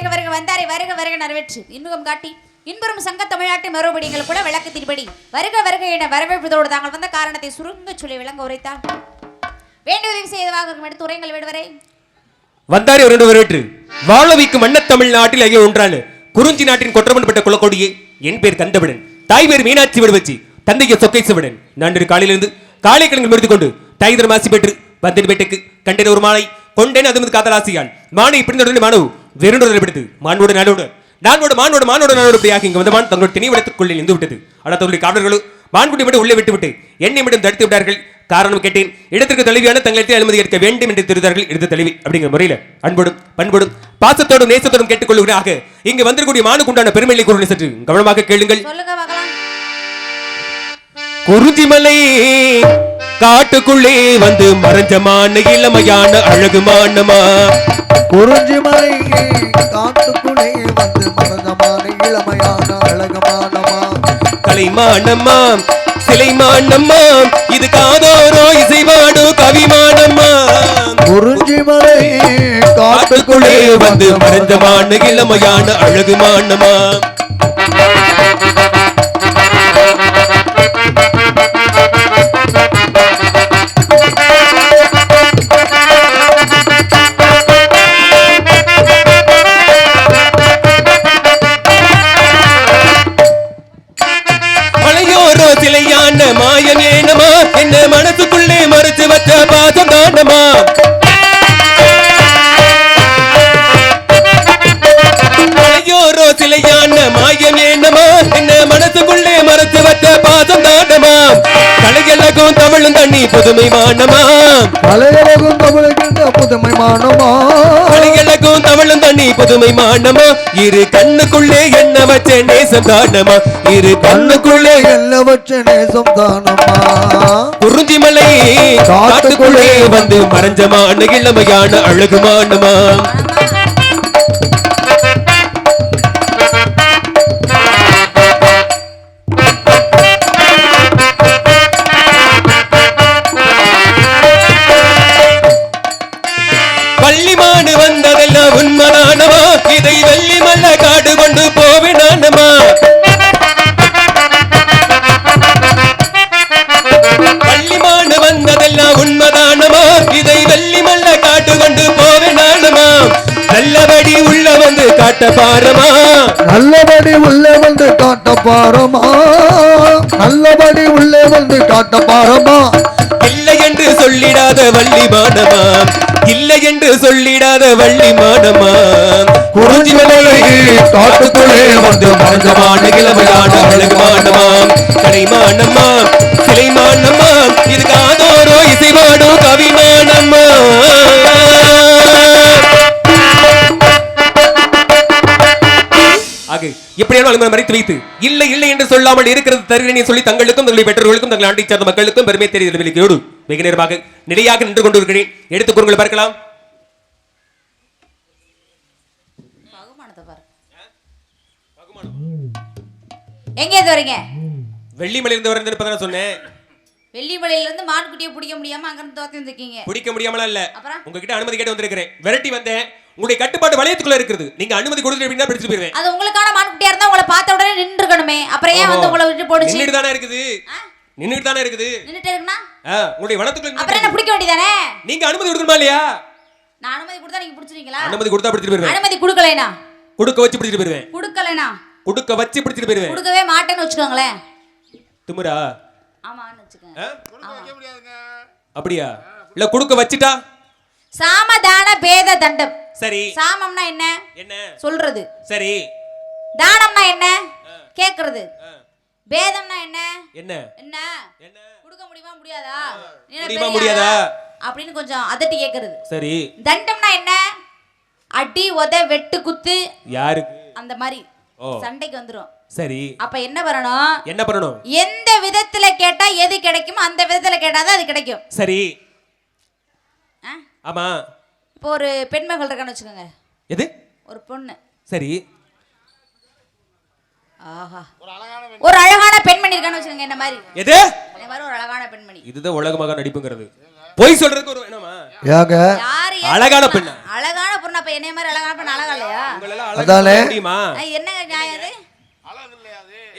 வருக வருக வந்தாரை வருக வருக நிறைவேற்று இன்முகம் காட்டி இன்புறும் சங்க தமிழ்நாட்டு மறுபடிகள் கூட விளக்கத்தின்படி வருக வருக என வரவேற்பதோடு தாங்கள் வந்த காரணத்தை சுருங்க சொல்லி விளங்க உரைத்தார். வேண்டிய உதவி செய்தவாக எடுத்து உரைங்கள் விடுவரை. வந்தாரி ஒரு வரவேற்று. வாழவிக்கும் மன்ன தமிழ்நாட்டில் ஐயோ ஒன்றான குறிஞ்சி நாட்டின் கொற்றமன்பட்ட குலக்கொடியே என் பேர் கந்தவிடன். தாய் பேர் மீனாட்சி விடுவச்சி தந்தைய சொக்கை சிவடன் நான் காலையிலிருந்து காலை கிழங்கு முடித்துக் கொண்டு தாய் மாசி பெற்று பந்தன் பேட்டைக்கு கண்டன ஒரு மாலை கொண்டேன் அது மீது காதலாசியான். மானை பிடிந்தவுடனே மாணவு வெறுண்டோடு பிடித்து மானோடு நாடோடு நானோடு மானோடு மானோடு நானோடு இப்படியாக இங்கு வந்த மான் தங்களோட திணை விடத்துக்குள்ளே நின்று விட்டது. ஆனால் தங்களுடைய காவலர்களும் மான்குடி விட்டு உள்ளே விட்டுவிட்டு என்னை மட்டும் தடுத்து விட்டார்கள். காரணம் கேட்டேன். இடத்திற்கு தலைவியான தங்களிடத்தில் அனுமதி எடுக்க வேண்டும் என்று தெரிந்தார்கள் எடுத்த தலைவி அப்படிங்கிற முறையில் அன்போடும் பண்போடும் பாசத்தோடும் நேசத்தோடும் கேட்டுக்கொள்ளுகிறாக இங்கு வந்திருக்கூடிய மானுக்குண்டான பெருமையை கூறுகளை சற்று கவனமாக கேளுங்கள். குறிஞ்சிமலை காட்டுக்குள்ளே வந்து மறைஞ்சமான இளமையான அழகு மானமா? குறிஞ்சி மலை காட்டுக்குள்ளே வந்து மரதமான இளமையான அழகமானமா கலைமானம்மா சிலைமானம்மா இது காதோரோ இசைவாடோ கவிமானம்மா குறிஞ்சி மலை காட்டுக்குள்ளே வந்து மறைஞ்சமான இளமையான அழகு சிலையான மாயம் ஏனமா என்ன மனசுக்குள்ளே மறைச்சு வச்ச பாசம் தாண்டமா. கலையழகும் தமிழும் தண்ணி புதுமை மானமா கலையழகும் தமிழுகின்ற புதுமை மானமா கலையழகும் தமிழும் தண்ணி புதுமை மானமா இரு கண்ணுக்குள்ளே என்ன வச்ச நேசம் தாண்டமா. இரு கண்ணுக்குள்ளே என்ன வச்ச நேசம் தானம்மா. குறிஞ்சிமலை காட்டுக்குள்ளே வந்து மறைஞ்சமான இளமையான அழகுமானமா வெள்ளி மல்ல காடு கொண்டு போவினானமா வள்ளிமாடு வந்ததெல்லாம் உண்மதானமா இதை வெள்ளி மல்ல காட்டு கொண்டு போவினானமா நல்லபடி உள்ள வந்து காட்ட பாரமா. நல்லபடி உள்ள வந்து காட்ட பாரமா. நல்லபடி உள்ளே வந்து காட்ட இல்லை என்று சொல்லிடாத வள்ளி மாடமா குறிஞ்சி மலை காட்டுக்குள்ளே வந்து மறைஞ்சமான இளமையான அழகுமானமா கலைமானம்மா சிலைமானம்மா அலுவலகம் மறைத்து வைத்து இல்லை இல்லை என்று சொல்லாமல் இருக்கிறது தருகிறேன் சொல்லி தங்களுக்கும் தங்களுடைய பெற்றோர்களுக்கும் தங்கள் ஆண்டை சார்ந்த மக்களுக்கும் பெருமை தெரிகிறது. விலைக்கோடு வெகு நேரமாக நிலையாக நின்று கொண்டிருக்கிறேன். எடுத்துக் கூறுங்களை பார்க்கலாம். எங்க இருந்து வரீங்க? வெள்ளிமலை இருந்து வரேன் சொன்னேன். வெள்ளிமலையில இருந்து மான்குட்டியை பிடிக்க முடியாம அங்க இருந்து தோத்தி வந்திருக்கீங்க பிடிக்க முடியாமலாம் இல்ல. உங்ககிட்ட அனுமதி கேட்டு வந்திருக்கிறேன். விரட்டி வந்தேன். உங்களுடைய கட்டுப்பாட்டு வளையத்துக்குள்ள இருக்குது. நீங்க அனுமதி கொடுத்து அப்படின்னா பிடிச்சு போயிருவேன். அது உங்களுக்கான மான்குட்டியா இருந்தா உங்களை பார்த்த உடனே நின்றுக்கணுமே அப்புறம் ஏன் வந்து உங்களை விட்டு போடுச்சு நின்றுட்டு தானே இருக்குது. ஆ? நின்றுட்டு தானே இருக்குது. நின்னுட்டு இருக்குன்னா? உங்களுடைய வனத்துக்குள்ள அப்புறம் நின்னுட்டு என்ன பிடிக்க வேண்டியதானே. நீங்க அனுமதி கொடுக்கணுமா இல்லையா? நான் அனுமதி கொடுத்தா நீங்க பிடிச்சிருவீங்களா அனுமதி கொடுத்தா பிடிச்சிட்டு போயிருவேன். அனுமதி கொடுக்கலைனா? கொடுக்க வச்சு பிடிச்சிட்டு போயிருவேன். கொடுக்கலைனா? கொடுக்க வச்சு பிடிச்சிட்டு போயிருவேன். கொடுக்கவே மாட்டேன்னு வச்சுக்கோங்களேன். திமுறா? ஆமான்னு வச்சுக்கோங்க? அப்படியா? இல்ல கொடுக்க வச்சுட்டா? சாமதான பேத தண்டம். சரி. சாமம்னா என்ன? என்ன? சொல்றது. சரி. தானம்னா என்ன? கேக்குறது. பேதம்னா என்ன? என்ன? என்ன? என்ன? கொடுக்க முடியுமா? முடியாதா? முடியுமா, முடியாதா? அப்படின்னு கொஞ்சம் அதட்டி கேக்குறது. சரி. தண்டம்னா என்ன? அடி உத வெட்டு குத்து. யாருக்கு? அந்த மாதிரி. சண்டைக்கு வந்துரும். சரி. அப்ப என்ன பண்ணணும்? என்ன பண்ணணும்? எந்த விதத்துல கேட்டா எது கிடைக்குமோ அந்த விதத்துல கேட்டாதான் அது கிடைக்கும். சரி? ஆமா. இப்போ ஒரு பெண்மகள் இருக்கான்னு வச்சுக்கோங்க. எது? ஒரு பொண்ணு. சரி. ஆஹா. ஒரு அழகான பெண்மணி இருக்கான்னு வச்சுக்கோங்க என்ன மாதிரி? எது? என்ன மாதிரி ஒரு அழகான பெண்மணி? இதுதான் உலகமாக நடிப்புங்கிறது. பொய் சொல்றதுக்கு ஒரு வேணாமா? ஏங்க? யாரு அழகான? பெண்ணா? அழகான பொண்ணா? அப்ப என்னைய மாதிரி அழகான பெண் அழகா இல்லையா அதானே? முடியுமா? என்னங்க நியாயம் அது?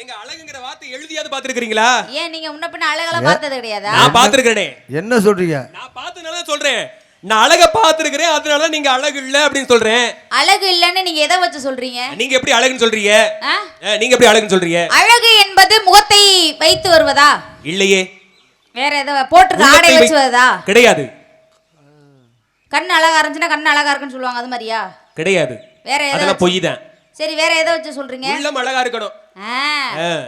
எங்க அழகுங்கிற வார்த்தை எழுதியாவது பாத்துருக்கீங்களா ஏன் நீங்க முன்ன பின்ன அழகெல்லாம் பார்த்தது கிடையாதா? நான் பாத்துருக்கேனே என்ன சொல்றீங்க? நான் பார்த்தனால சொல்றேன். நான் அழக பாத்துருக்கிறேன் அதனால நீங்க அழகு இல்ல அப்படின்னு சொல்றேன். அழகு இல்லைன்னு நீங்க எதை வச்சு சொல்றீங்க? நீங்க எப்படி அழகுன்னு சொல்றீங்க? நீங்க எப்படி அழகுன்னு சொல்றீங்க? அழகு என்பது முகத்தை வைத்து வருவதா? இல்லையே. வேற ஏதோ போட்டிருக்க ஆடை வச்சு வருதா கிடையாது. கண் அழகா இருந்துச்சுன்னா கண் அழகா இருக்குன்னு சொல்லுவாங்க அது மாதிரியா? கிடையாது. வேற ஏதோ பொய் தான் சரி வேற எதை வச்சு சொல்றீங்க? உள்ளம் அழகா இருக்கணும்.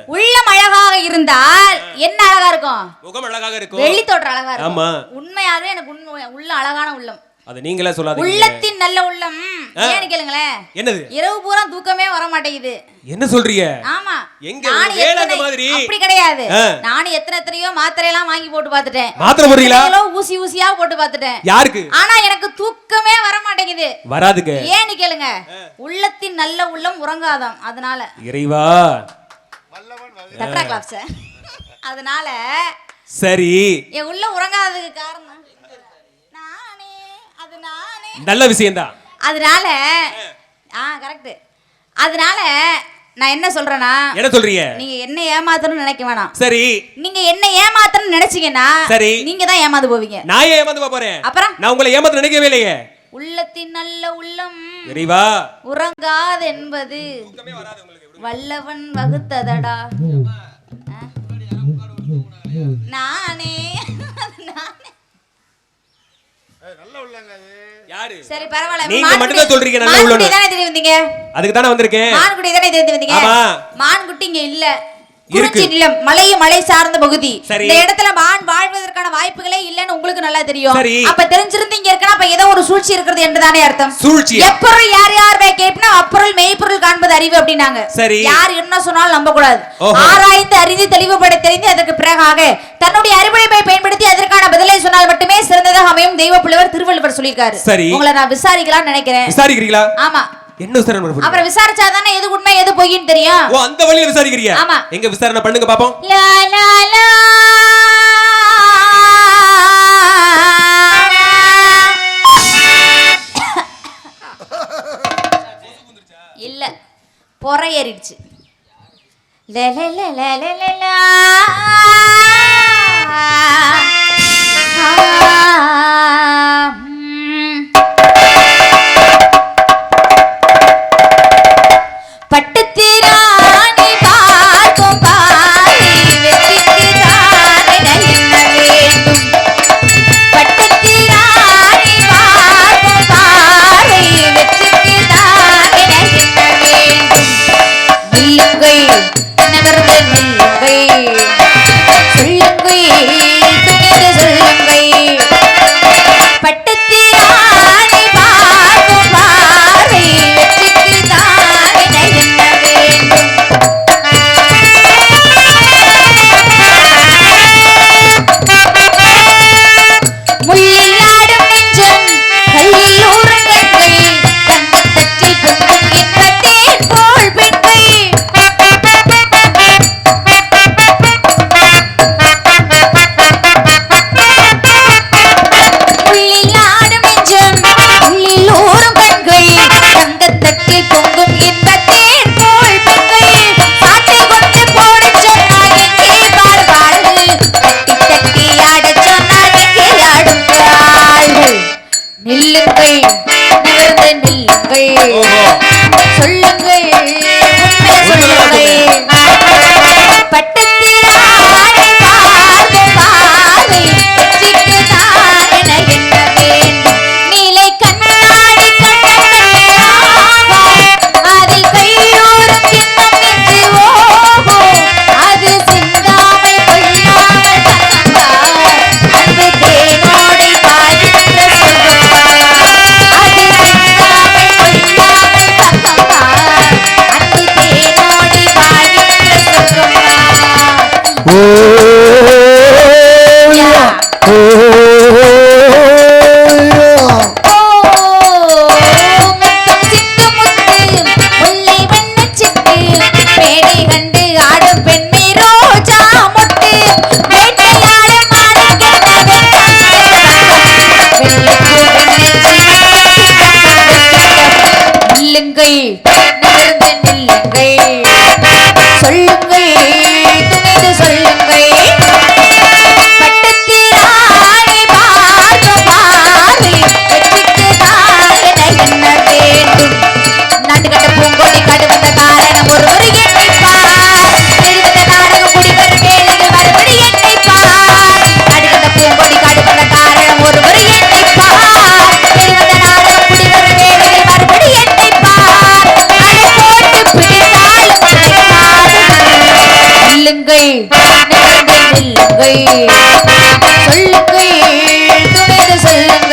உள்ளம் அழகாக இருந்தால் என்ன அழகா இருக்கும்? முகம் அழகாக இருக்கும். வெள்ளி தோற்றம் அழகா இருக்கும். ஆமா. உண்மையாவே எனக்கு உண்மை உள்ள அழகான உள்ளம். அது நீங்களே சொல்லாதீங்க. உள்ளத்தின் நல்ல உள்ளம். ஏன்னு கேளுங்களேன். என்னது? இரவு பூரா தூக்கமே வர மாட்டேங்குது என்ன சொல்றீங்க? ஆமா. எங்க நானும் உங்க வேலை அந்த எத்தனை- மாதிரி? அப்படி கிடையாது. நானும் எத்தனை எத்தனையோ மாத்திரை எல்லாம் வாங்கி போட்டு பார்த்துட்டேன். மாத்திரை எத்தனையோ ஊசி ஊசியா போட்டு பார்த்துட்டேன். யாருக்கு? ஆனா எனக்கு தூக்கமே வர மாட்டேங்குது வராதுங்க. ஏன்னு கேளுங்க. உள்ளத்தின் நல்ல உள்ளம் உறங்காதாம். அதனால. இறைவா. அதனால சரி. என் உள்ள உறங்காததுக்கு காரணம். நானே அது நானே. நல்ல விஷயம்தான். அதனால ஆ. கரெக்ட் அதனால நான் என்ன சொல்றேன்னா என்ன சொல்றீங்க? நீங்க என்ன ஏமாத்தணும்னு நினைக்க வேணாம். சரி. நீங்க என்ன ஏமாத்தணும்னு நினைச்சீங்கன்னா சரி. நீங்க தான் ஏமாந்து போவீங்க. நான் ஏமாந்து போறேன்? அப்புறம்? நான் உங்களை ஏமாத்த நினைக்கவே இல்லையே. உள்ளத்தின் நல்ல உள்ளம் இறைவா உறங்காது என்பது வல்லவன் வகுத்ததடா. நானே. சரி பரவாயில்ல நீங்க மான்குட்டி- மட்டும்தான் சொல்றீங்க நல்ல. தானே தெரிய வந்தீங்க அதுக்கு தானே வந்திருக்கேன் மான்குட்டி தானே தெரிந்து வந்தீங்க ஆமா. மான்குட்டி இங்க இல்ல இருக்கு. குறிச்சி நிலம் மலையும் மலை சார்ந்த பகுதி சரி. இந்த இடத்துல மான் வாழ்வதற்கான வாய்ப்புகளே இல்லன்னு உங்களுக்கு நல்லா தெரியும். அப்ப தெரிஞ்சிருந்து இங்க இருக்கா அப்ப ஏதோ ஒரு சூழ்ச்சி இருக்கிறது என்றுதானே அர்த்தம் சூழ்ச்சி எப்பொருள் யார் யார் வே கேட்பினா அப்பொருள் மெய்ப்பொருள் காண்பது அறிவு அப்படின்னாங்க சரி. யார் என்ன சொன்னாலும் நம்ப கூடாது. ஆராய்ந்து அறிந்து தெளிவுபட தெரிந்து அதற்கு பிறகாக தன்னுடைய அறிவுரைப்பை பயன்படுத்தி அதற்கான பதிலை சொன்னால் மட்டுமே சிறந்ததாக அமையும் தெய்வ புலவர் திருவள்ளுவர் சொல்லியிருக்காரு. சரி. உங்களை நான் விசாரிக்கலாம்னு நினைக்கிறேன். விசாரிக்கிறீங்களா? ஆமா. என்ன விசாரணை? அப்புறம் விசாரிச்சாதானே எது உண்மை எது பொய்ன்னு தெரியும். ஓ அந்த வழியில விசாரிக்கிறீங்க ஆமா. எங்க விசாரணை பண்ணுங்க பாப்போம். லா, லா, லா. இல்ல பொறை ஏறிடுச்சு. ல, ல, ல, ல, ல, ல, லா. நில்லுங்கள் நிமிர்ந்து நில்லுங்கள். ஓஹோ. சொல்லுங்கள் உண்மை சொல்லுங்கள். நில்லுங்கள். நில்லுங்கள் நிமிர்ந்து நில்லுங்கள்